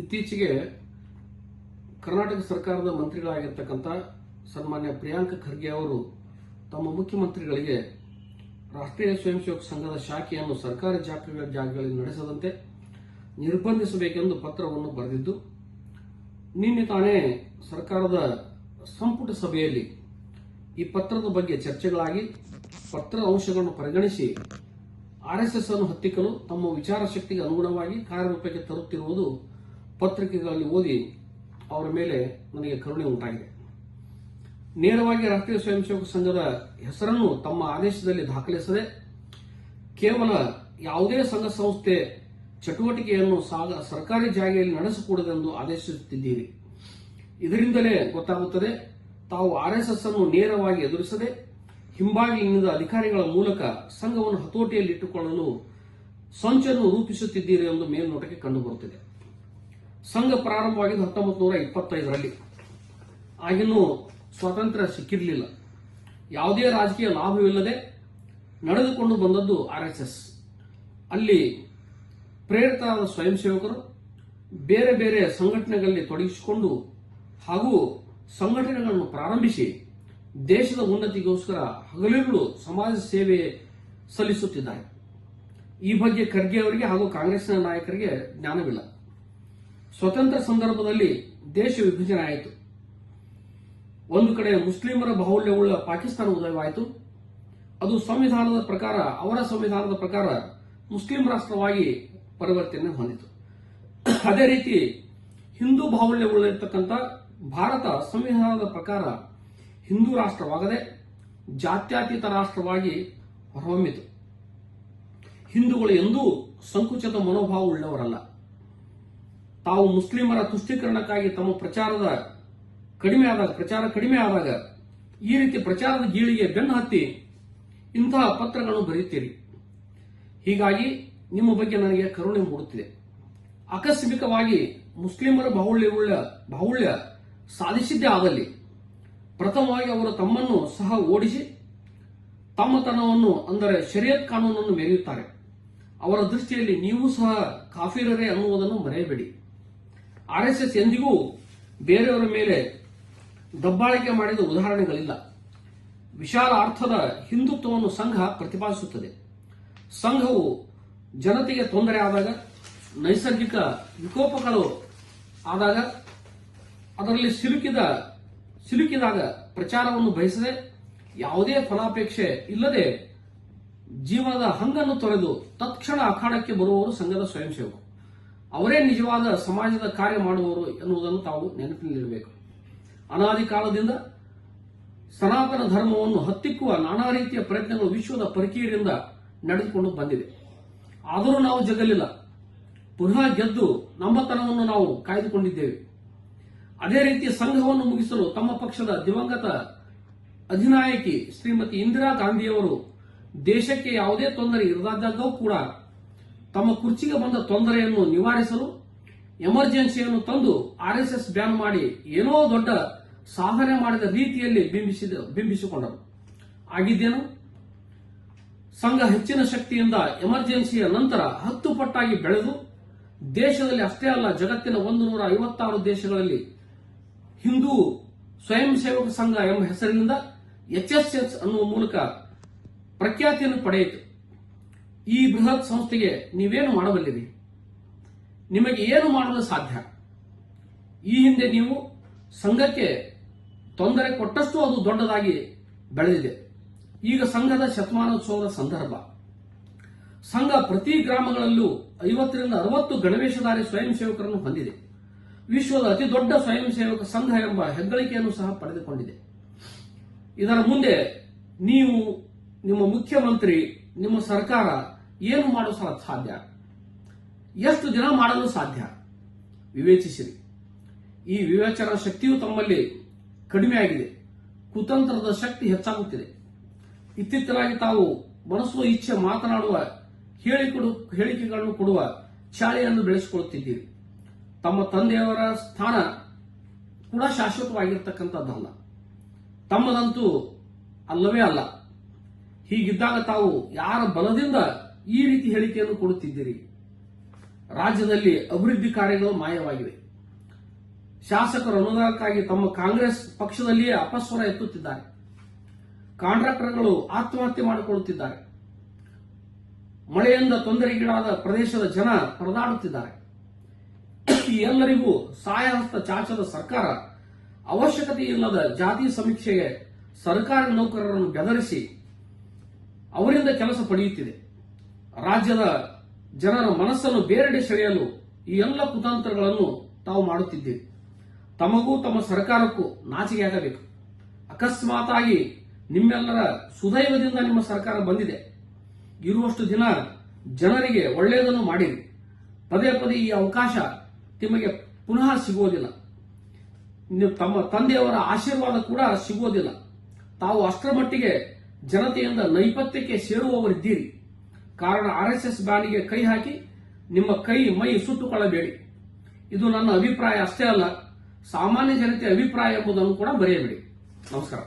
ಇತ್ತೀಚೆಗೆ ಕರ್ನಾಟಕ ಸರ್ಕಾರದ ಮಂತ್ರಿಗಳಾಗಿರ್ತಕ್ಕಂಥ ಸನ್ಮಾನ್ಯ ಪ್ರಿಯಾಂಕ ಖರ್ಗೆ ಅವರು ತಮ್ಮ ಮುಖ್ಯಮಂತ್ರಿಗಳಿಗೆ ರಾಷ್ಟ್ರೀಯ ಸ್ವಯಂ ಸೇವಕ ಸಂಘದ ಶಾಖೆಯನ್ನು ಸರ್ಕಾರಿ ಜಾಗಗಳ ಜಾಗಗಳಲ್ಲಿ ನಡೆಸದಂತೆ ನಿರ್ಬಂಧಿಸಬೇಕೆಂದು ಪತ್ರವನ್ನು ಬರೆದಿದ್ದು, ನಿನ್ನೆ ತಾನೇ ಸರ್ಕಾರದ ಸಂಪುಟ ಸಭೆಯಲ್ಲಿ ಈ ಪತ್ರದ ಬಗ್ಗೆ ಚರ್ಚೆಗಳಾಗಿ ಪತ್ರದ ಅಂಶಗಳನ್ನು ಪರಿಗಣಿಸಿ ಆರ್ಎಸ್ಎಸ್ ಅನ್ನು ಹತ್ತಿಕ್ಕಲು ತಮ್ಮ ವಿಚಾರ ಶಕ್ತಿಗೆ ಅನುಗುಣವಾಗಿ ಕಾರ್ಯರೂಪಕ್ಕೆ ತರುತ್ತಿರುವುದು ಪತ್ರಿಕೆಗಳಲ್ಲಿ ಓದಿ ಅವರ ಮೇಲೆ ನನಗೆ ಕರುಣೆ ಉಂಟಾಗಿದೆ. ನೇರವಾಗಿ ರಾಷ್ಟ್ರೀಯ ಸ್ವಯಂ ಸೇವಕ ಸಂಘದ ಹೆಸರನ್ನು ತಮ್ಮ ಆದೇಶದಲ್ಲಿ ದಾಖಲಿಸದೆ ಕೇವಲ ಯಾವುದೇ ಸಂಘ ಸಂಸ್ಥೆ ಚಟುವಟಿಕೆಯನ್ನು ಸರ್ಕಾರಿ ಜಾಗೆಯಲ್ಲಿ ನಡೆಸಕೂಡದೆಂದು ಆದೇಶಿಸುತ್ತಿದ್ದೀರಿ. ಇದರಿಂದಲೇ ಗೊತ್ತಾಗುತ್ತದೆ, ತಾವು ಆರ್ಎಸ್ಎಸ್ ಅನ್ನು ನೇರವಾಗಿ ಎದುರಿಸದೆ ಹಿಂಬಾಗಿಲಿನಿಂದ ಅಧಿಕಾರಿಗಳ ಮೂಲಕ ಸಂಘವನ್ನು ಹತೋಟಿಯಲ್ಲಿಟ್ಟುಕೊಳ್ಳಲು ಸಂಚನ್ನು ರೂಪಿಸುತ್ತಿದ್ದೀರಿ ಎಂದು ಮೇಲ್ನೋಟಕ್ಕೆ ಕಂಡುಬರುತ್ತಿದೆ. ಸಂಘ ಪ್ರಾರಂಭವಾಗಿದ್ದು ಹತ್ತೊಂಬತ್ತು ನೂರ ಇಪ್ಪತ್ತೈದರಲ್ಲಿ. ಆಗಿನ್ನೂ ಸ್ವಾತಂತ್ರ್ಯ ಸಿಕ್ಕಿರಲಿಲ್ಲ. ಯಾವುದೇ ರಾಜಕೀಯ ಲಾಭವಿಲ್ಲದೆ ನಡೆದುಕೊಂಡು ಬಂದದ್ದು ಆರ್ಎಸ್ಎಸ್ ಅಲ್ಲಿ ಪ್ರೇರಿತರಾದ ಸ್ವಯಂ ಸೇವಕರು ಬೇರೆ ಬೇರೆ ಸಂಘಟನೆಗಳಲ್ಲಿ ತೊಡಗಿಸಿಕೊಂಡು ಹಾಗೂ ಸಂಘಟನೆಗಳನ್ನು ಪ್ರಾರಂಭಿಸಿ ದೇಶದ ಉನ್ನತಿಗೋಸ್ಕರ ಹಗಲಿರುಳು ಸಮಾಜ ಸೇವೆ ಸಲ್ಲಿಸುತ್ತಿದ್ದಾರೆ. ಈ ಬಗ್ಗೆ ಖರ್ಗೆ ಅವರಿಗೆ ಹಾಗೂ ಕಾಂಗ್ರೆಸ್ನ ನಾಯಕರಿಗೆ ಜ್ಞಾನವಿಲ್ಲ. ಸ್ವತಂತ್ರ ಸಂದರ್ಭದಲ್ಲಿ ದೇಶ ವಿಭಜನೆ ಆಯಿತು ಒಂದು ಕಡೆ ಮುಸ್ಲಿಮರ ಬಾಹುಳ್ಯವುಳ್ಳ ಪಾಕಿಸ್ತಾನ ಉದಯವಾಯಿತು. ಅದು ಸಂವಿಧಾನದ ಪ್ರಕಾರ, ಅವರ ಸಂವಿಧಾನದ ಪ್ರಕಾರ ಮುಸ್ಲಿಂ ರಾಷ್ಟ್ರವಾಗಿ ಪರಿವರ್ತನೆ ಹೊಂದಿತು. ಅದೇ ರೀತಿ ಹಿಂದೂ ಬಾಹುಳ್ಯವುಳ್ಳಿರ್ತಕ್ಕಂಥ ಭಾರತ ಸಂವಿಧಾನದ ಪ್ರಕಾರ ಹಿಂದೂ ರಾಷ್ಟ್ರವಾಗದೆ ಜಾತ್ಯತೀತ ರಾಷ್ಟ್ರವಾಗಿ ಹೊರಹೊಮ್ಮಿತು. ಹಿಂದೂಗಳು ಎಂದೂ ಸಂಕುಚಿತ ಮನೋಭಾವ ಉಳ್ಳವರಲ್ಲ. ತಾವು ಮುಸ್ಲಿಮರ ತುಷ್ಟೀಕರಣಕ್ಕಾಗಿ ತಮ್ಮ ಪ್ರಚಾರದ ಕಡಿಮೆ ಆದಾಗ, ಪ್ರಚಾರ ಕಡಿಮೆ ಆದಾಗ ಈ ರೀತಿ ಪ್ರಚಾರದ ಗೀಳಿಗೆ ಬೆನ್ನು ಹತ್ತಿ ಇಂತಹ ಪತ್ರಗಳನ್ನು ಬರೆಯುತ್ತೀರಿ. ಹೀಗಾಗಿ ನಿಮ್ಮ ಬಗ್ಗೆ ನನಗೆ ಕರುಣೆ ಮೂಡುತ್ತಿದೆ. ಆಕಸ್ಮಿಕವಾಗಿ ಮುಸ್ಲಿಮರ ಬಾಹುಳ್ಯವುಳ್ಳ ಬಾಹುಳ್ಯ ಸಾಧಿಸಿದ್ದೇ ಆದಲ್ಲಿ ಪ್ರಥಮವಾಗಿ ಅವರು ತಮ್ಮನ್ನು ಸಹ ಓಡಿಸಿ ತಮ್ಮತನವನ್ನು, ಅಂದರೆ ಶರಿಯತ್ ಕಾನೂನನ್ನು ಮೆರೆಯುತ್ತಾರೆ. ಅವರ ದೃಷ್ಟಿಯಲ್ಲಿ ನೀವು ಸಹ ಕಾಫಿರರೇ ಅನ್ನುವುದನ್ನು ಮರೆಯಬೇಡಿ. ಆರ್ಎಸ್ಎಸ್ ಎಂದಿಗೂ ಬೇರೆಯವರ ಮೇಲೆ ದಬ್ಬಾಳಿಕೆ ಮಾಡಿದ ಉದಾಹರಣೆಗಳಿಲ್ಲ. ವಿಶಾಲ ಅರ್ಥದ ಹಿಂದುತ್ವವನ್ನು ಸಂಘ ಪ್ರತಿಪಾದಿಸುತ್ತದೆ. ಸಂಘವು ಜನತೆಗೆ ತೊಂದರೆ ಆದಾಗ, ನೈಸರ್ಗಿಕ ವಿಕೋಪಗಳು ಆದಾಗ, ಅದರಲ್ಲಿ ಸಿಲುಕಿದ, ಸಿಲುಕಿದಾಗ ಪ್ರಚಾರವನ್ನು ಬಯಸದೆ ಯಾವುದೇ ಫಲಾಪೇಕ್ಷೆ ಇಲ್ಲದೆ ಜೀವನದ ಹಂಗನ್ನು ತೊರೆದು ತತ್ಕ್ಷಣ ಅಖಾಡಕ್ಕೆ ಬರುವವರು ಸಂಘದ ಸ್ವಯಂ ಸೇವಕರು ಅವರೇ ನಿಜವಾದ ಸಮಾಜದ ಕಾರ್ಯ ಮಾಡುವವರು ಎನ್ನುವುದನ್ನು ತಾವು ನೆನಪಿನಲ್ಲಿಡಬೇಕು. ಅನಾದಿ ಕಾಲದಿಂದ ಸನಾತನ ಧರ್ಮವನ್ನು ಹತ್ತಿಕ್ಕುವ ನಾನಾ ರೀತಿಯ ಪ್ರಯತ್ನಗಳು ವಿಶ್ವದ ಪರಿಕೀಯರಿಂದ ನಡೆದುಕೊಂಡು ಬಂದಿದೆ. ಆದರೂ ನಾವು ಜಗಲಿಲ್ಲ. ಪುನಃ ಗೆದ್ದು ನಮ್ಮತನವನ್ನು ನಾವು ಕಾಯ್ದುಕೊಂಡಿದ್ದೇವೆ. ಅದೇ ರೀತಿ ಸಂಘವನ್ನು ಮುಗಿಸಲು ತಮ್ಮ ಪಕ್ಷದ ದಿವಂಗತ ಅಧಿನಾಯಕಿ ಶ್ರೀಮತಿ ಇಂದಿರಾ ಗಾಂಧಿಯವರು ದೇಶಕ್ಕೆ ಯಾವುದೇ ತೊಂದರೆ ಇರದಾದಾಗೂ ಕೂಡ ತಮ್ಮ ಕುರ್ಚಿಗೆ ಬಂದ ತೊಂದರೆಯನ್ನು ನಿವಾರಿಸಲು ಎಮರ್ಜೆನ್ಸಿಯನ್ನು ತಂದು ಆರ್ಎಸ್ಎಸ್ ಬ್ಯಾನ್ ಮಾಡಿ ಏನೋ ದೊಡ್ಡ ಸಾಧನೆ ಮಾಡಿದ ರೀತಿಯಲ್ಲಿ ಬಿಂಬಿಸಿದ, ಬಿಂಬಿಸಿಕೊಂಡರು. ಆಗಿದ್ದೇನು? ಸಂಘ ಹೆಚ್ಚಿನ ಶಕ್ತಿಯಿಂದ ಎಮರ್ಜೆನ್ಸಿಯ ನಂತರ ಹತ್ತು ಪಟ್ಟಾಗಿ ಬೆಳೆದು ದೇಶದಲ್ಲಿ ಅಷ್ಟೇ ಅಲ್ಲ, ಜಗತ್ತಿನ ಒಂದು ನೂರ ಐವತ್ತಾರು ದೇಶಗಳಲ್ಲಿ ಹಿಂದೂ ಸ್ವಯಂ ಸೇವಕ ಸಂಘ ಎಂಬ ಹೆಸರಿನಿಂದ ಎಚ್ಎಸ್ಎಸ್ ಅನ್ನುವ ಮೂಲಕ ಪ್ರಖ್ಯಾತಿಯನ್ನು ಪಡೆಯಿತು. ಈ ಬೃಹತ್ ಸಂಸ್ಥೆಗೆ ನೀವೇನು ಮಾಡಬಲ್ಲಿರಿ? ನಿಮಗೆ ಏನು ಮಾಡಲು ಸಾಧ್ಯ? ಈ ಹಿಂದೆ ನೀವು ಸಂಘಕ್ಕೆ ತೊಂದರೆ ಕೊಟ್ಟಷ್ಟು ಅದು ದೊಡ್ಡದಾಗಿ ಬೆಳೆದಿದೆ. ಈಗ ಸಂಘದ ಶತಮಾನೋತ್ಸವದ ಸಂದರ್ಭ. ಸಂಘ ಪ್ರತಿ ಗ್ರಾಮಗಳಲ್ಲೂ ಐವತ್ತರಿಂದ ಅರವತ್ತು ಗಣವೇಶಧಾರಿ ಸ್ವಯಂ ಸೇವಕರನ್ನು ಹೊಂದಿದೆ. ವಿಶ್ವದ ಅತಿ ದೊಡ್ಡ ಸ್ವಯಂ ಸೇವಕ ಸಂಘ ಎಂಬ ಹೆಗ್ಗಳಿಕೆಯನ್ನು ಸಹ ಪಡೆದುಕೊಂಡಿದೆ. ಇದರ ಮುಂದೆ ನೀವು ನಿಮ್ಮ ಮುಖ್ಯಮಂತ್ರಿ, ನಿಮ್ಮ ಸರ್ಕಾರ ಏನು ಮಾಡಲು ಸಾಧ್ಯ? ಎಷ್ಟು ದಿನ ಮಾಡಲು ಸಾಧ್ಯ? ವಿವೇಚಿಸಿರಿ. ಈ ವಿವೇಚನಾ ಶಕ್ತಿಯು ತಮ್ಮಲ್ಲಿ ಕಡಿಮೆ ಆಗಿದೆ. ಕುತಂತ್ರದ ಶಕ್ತಿ ಹೆಚ್ಚಾಗುತ್ತಿದೆ. ಇತ್ತಿತ್ತಲಾಗಿ ತಾವು ಮನಸ್ಸು ಇಚ್ಛೆ ಮಾತನಾಡುವ ಹೇಳಿಕೊಡು, ಹೇಳಿಕೆಗಳನ್ನು ಕೊಡುವ ಚಾಳಿಯನ್ನು ಬೆಳೆಸಿಕೊಳ್ಳುತ್ತಿದ್ದೀರಿ. ತಮ್ಮ ತಂದೆಯವರ ಸ್ಥಾನ ಕೂಡ ಶಾಶ್ವತವಾಗಿರ್ತಕ್ಕಂಥದ್ದಲ್ಲ ತಮ್ಮದಂತೂ ಅಲ್ಲವೇ ಅಲ್ಲ. ಹೀಗಿದ್ದಾಗ ತಾವು ಯಾರ ಬಲದಿಂದ ಈ ರೀತಿ ಹೇಳಿಕೆಯನ್ನು ಕೊಡುತ್ತಿದ್ದೀರಿ. ರಾಜ್ಯದಲ್ಲಿ ಅಭಿವೃದ್ಧಿ ಕಾರ್ಯಗಳು ಮಾಯವಾಗಿವೆ. ಶಾಸಕರು ಅನುದಾನಕ್ಕಾಗಿ ತಮ್ಮ ಕಾಂಗ್ರೆಸ್ ಪಕ್ಷದಲ್ಲಿಯೇ ಅಪಸ್ವರ ಎತ್ತುತ್ತಿದ್ದಾರೆ. ಕಾಂಟ್ರಾಕ್ಟರ್ಗಳು ಆತ್ಮಹತ್ಯೆ ಮಾಡಿಕೊಳ್ಳುತ್ತಿದ್ದಾರೆ. ಮಳೆಯಿಂದ ತೊಂದರೆಗೀಡಾದ ಪ್ರದೇಶದ ಜನ ಪರದಾಡುತ್ತಿದ್ದಾರೆ. ಎಲ್ಲರಿಗೂ ಸಹಾಯಹಸ್ತ ಚಾಚದ ಸರ್ಕಾರ ಅವಶ್ಯಕತೆ ಇಲ್ಲದ ಜಾತಿ ಸಮೀಕ್ಷೆಗೆ ಸರ್ಕಾರಿ ನೌಕರರನ್ನು ಬೆದರಿಸಿ ಅವರಿಂದ ಕೆಲಸ ಪಡೆಯುತ್ತಿದೆ. ರಾಜ್ಯದ ಜನರ ಮನಸ್ಸನ್ನು ಬೇರೆಡೆ ಸೆಳೆಯಲು ಈ ಎಲ್ಲ ಕುತಂತ್ರಗಳನ್ನು ತಾವು ಮಾಡುತ್ತಿದ್ದೀರಿ ತಮಗೂ ತಮ್ಮ ಸರ್ಕಾರಕ್ಕೂ ನಾಚಿಕೆಯಾಗಬೇಕು ಅಕಸ್ಮಾತಾಗಿ ನಿಮ್ಮೆಲ್ಲರ ಸುದೈವದಿಂದ ನಿಮ್ಮ ಸರ್ಕಾರ ಬಂದಿದೆ. ಇರುವಷ್ಟು ದಿನ ಜನರಿಗೆ ಒಳ್ಳೆಯದನ್ನು ಮಾಡಿರಿ. ಪದೇ ಪದೇ ಈ ಅವಕಾಶ ನಿಮಗೆ ಪುನಃ ಸಿಗುವುದಿಲ್ಲ. ತಮ್ಮ ತಂದೆಯವರ ಆಶೀರ್ವಾದ ಕೂಡ ಸಿಗುವುದಿಲ್ಲ. ತಾವು ಅಷ್ಟರ ಮಟ್ಟಿಗೆ ಜನತೆಯಿಂದ ನೈಪಥ್ಯಕ್ಕೆ ಸೇರುವವರಿದ್ದೀರಿ. ಕಾರಣ ಆರ್ ಎಸ್ ಎಸ್ ಬ್ಯಾನಿಗೆ ಕೈ ಹಾಕಿ ನಿಮ್ಮ ಕೈ, ಮೈ ಸುಟ್ಟುಕೊಳ್ಳಬೇಡಿ ಇದು ನನ್ನ ಅಭಿಪ್ರಾಯ ಅಷ್ಟೇ ಅಲ್ಲ, ಸಾಮಾನ್ಯ ಜನತೆ ಅಭಿಪ್ರಾಯ ಎಂಬುದನ್ನು ಕೂಡ ಬರೆಯಬೇಡಿ ನಮಸ್ಕಾರ.